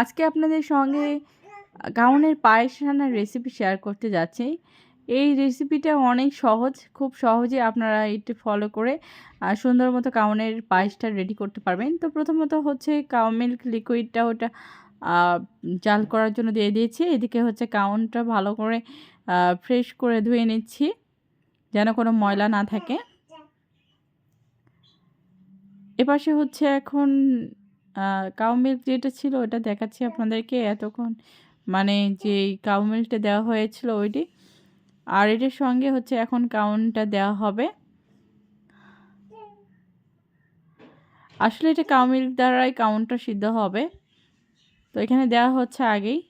আজকে আপনাদের সঙ্গে গাউনের পায়েস রান্নার রেসিপি শেয়ার করতে যাচ্ছি। এই রেসিপিটা অনেক সহজ, খুব সহজে আপনারা এটি ফলো করে সুন্দর মতো কাউনের পায়েসটা রেডি করতে পারবেন। তো প্রথমত হচ্ছে কাউ মিল্ক লিকুইডটা ওটা জাল করার জন্য দিয়ে দিয়েছি। এদিকে হচ্ছে কাউনটা ভালো করে ফ্রেশ করে ধুয়ে নিচ্ছি, যেন কোনো ময়লা না থাকে। এপাশে হচ্ছে এখন কাউ মিল্ক যেটা ছিল ওটা দেখাচ্ছি আপনাদেরকে এতক্ষণ। মানে যে কাউ মিল্কটা দেওয়া হয়েছিল ওইটি। আর এটার সঙ্গে হচ্ছে এখন কাউনটা দেওয়া হবে। আসলে এটা কাউ মিল্ক দ্বারাই কাউনটা সিদ্ধ হবে। তো এখানে দেওয়া হচ্ছে আগেই।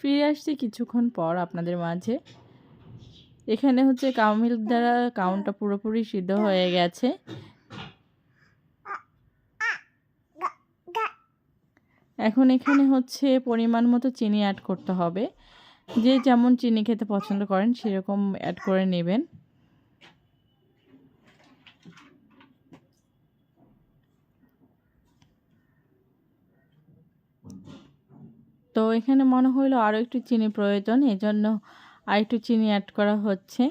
ফিরে আসছি কিছুক্ষণ পর আপনাদের মাঝে। এখানে হচ্ছে কাউ মিল্ক দ্বারা কাউনটা পুরোপুরি সিদ্ধ হয়ে গেছে। এখন এখানে হচ্ছে পরিমাণ মতো চিনি অ্যাড করতে হবে। যে যেমন চিনি খেতে পছন্দ করেন, সেরকম অ্যাড করে নেবেন। তো এখানে মনে হলো আরও একটু চিনি প্রয়োজন, এজন্য আর একটু চিনি অ্যাড করা হচ্ছে।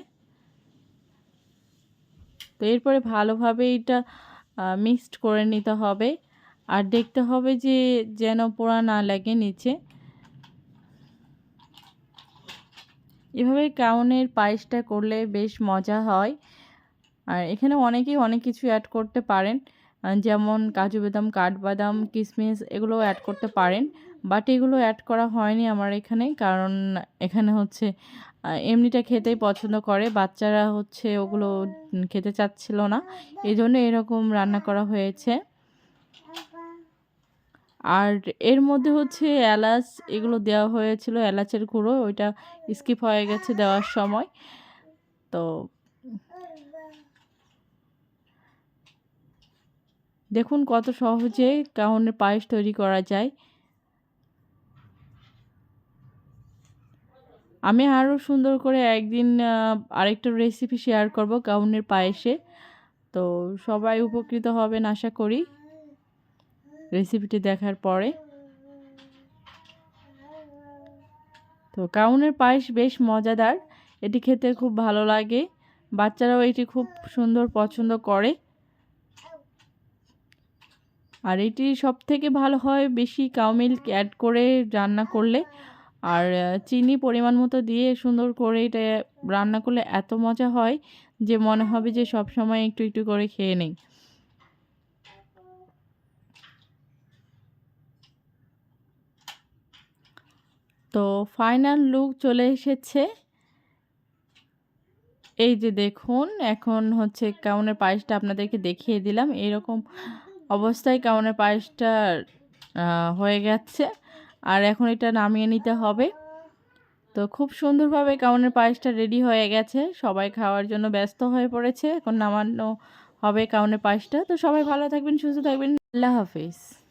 তো এরপরে ভালোভাবে এটা মিক্সড করে নিতে হবে। আর দেখতে হবে যে যেন পোড়া না লাগে নিচে। এভাবে কাউনের পায়েসটা করলে বেশ মজা হয়। আর এখানে অনেকেই অনেক কিছু অ্যাড করতে পারেন। যেমন কাজু বাদাম কাঠবাদাম কিশমিশ এগুলো অ্যাড করতে পারেন। বাট এগুলো অ্যাড করা হয়নি আমার এখানে, কারণ এখানে হচ্ছে এমনিটা খেতেই পছন্দ করে। বাচ্চারা হচ্ছে ওগুলো খেতে চাচ্ছিল না এই জন্য এরকম রান্না করা হয়েছে। আর এর মধ্যে হচ্ছে এলাচ, এগুলো দেওয়া হয়েছিল, এলাচের গুঁড়ো, ওইটা স্কিপ হয়ে গেছে দেওয়ার সময়। তো দেখুন কত সহজে কাউনের পায়েস তৈরি করা যায়। আমি আরও সুন্দর করে একদিন আরেকটা রেসিপি শেয়ার করব কাউনের পায়েসে। তো সবাই উপকৃত হবেন আশা করি রেসিপিটি দেখার পরে। তো কাউনের পায়েস বেশ মজাদার, এটি খেতে খুব ভালো লাগে। বাচ্চারাও এটি খুব সুন্দর পছন্দ করে। আর এটি সব থেকে ভালো হয় বেশি কাউ মিল্ক অ্যাড করে রান্না করলে। আর চিনি পরিমাণ মতো দিয়ে সুন্দর করে এটা রান্না করলে এত মজা হয় যে মনে হবে যে সব সময় একটু একটু করে খেয়ে নেই। তো ফাইনাল লুক চলে এসেছে। এই যে দেখুন, এখন হচ্ছে কাউনের পায়েসটা আপনাদেরকে দেখিয়ে দিলাম। এরকম অবস্থায় কেমন পায়েসটা হয়ে গেছে। আর এখন এটা নামিয়ে নিতে হবে। তো খুব সুন্দরভাবে কাউনের পায়েসটা রেডি হয়ে গেছে। সবাই খাওয়ার জন্য ব্যস্ত হয়ে পড়েছে। এখন নামানো হবে কাউনের পায়েসটা। তো সবাই ভালো থাকবেন, সুস্থ থাকবেন। আল্লাহ হাফিজ।